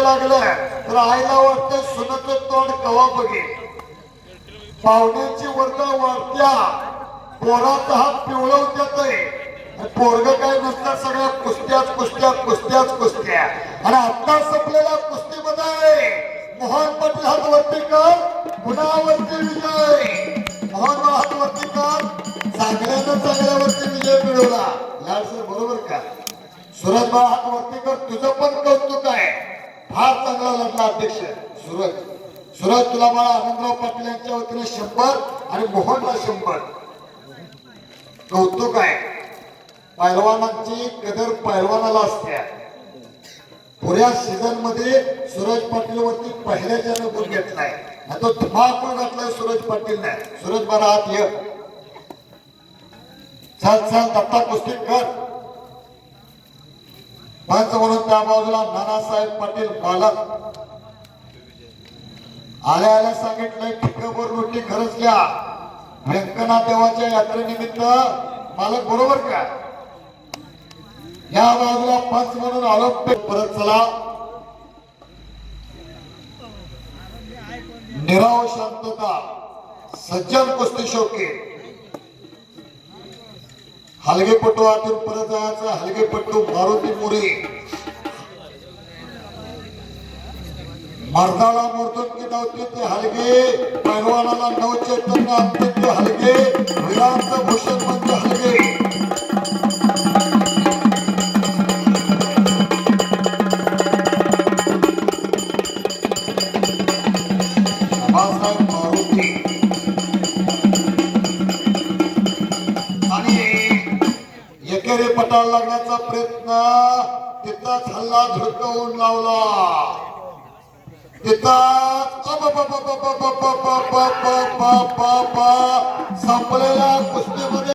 दिसायला लागलं तर आईला वाटतं सुनाचं तोंड कवा बघे पाहुण्यांची वर्ग वाढत्या पोराचा हात पिवळवत्यात पोरग काय नसतं सगळ्या कुस्त्याच कुस्त्या कुस्त्याच कुस्त्या. आणि आता संपलेल्या कुस्तीमध्ये मोहन पाटील हात वरती कर गुणावरती विजय. मोहन हात वरती कर चांगल्यानं चांगल्यावरती विजय मिळवला. लाड सर बरोबर का? सुरज बा हात वरती कर तुझं पण कौतुक फार चांगला लढला अध्यक्ष. सुरज. सुरज तुला मला आनंदराव पाटील यांच्या वतीने शंभर आणि मोहनला शंभर. कौतुक आहे. पैलवानांची कदर पैलवानाला असते. पुऱ्या सीझनमध्ये सूरज पाटील वरती पहिल्याच्यानं गुण घेतलाय. आणि तो धमाकूळ घातलाय सूरज पाटीलने. सूरज बरा हात ये. चल चल दत्ता कुस्ती कर. पंच म्हणून त्या बाजूला नानासाहेब पाटील पालक आल्या आल्या सांगितलंय ठिकभर नोटी खरंच घ्या. व्यंकनाथ देवाच्या यात्रेनिमित्त मालक बरोबर का? या बाजूला पंच म्हणून आरोप परत चला. निराव शांतता सज्जन कुस्ती शोके हलगेपट्टू आतून परत जायचं हलगेपट्टू मारुती मुरी. मर्दाला मोडतून की नव्हते ते हलगे पैलवानाला नव चैतन्य आणते ते हलगे वीरांचं भूषण म्हणजे हलगे. बाबासाहेब मारुती. आणि एकेरी पटाला लागण्याचा प्रयत्न तिथंच हल्ला झुडकवून लावला. तिथंच संपलेल्या कुस्तीमध्ये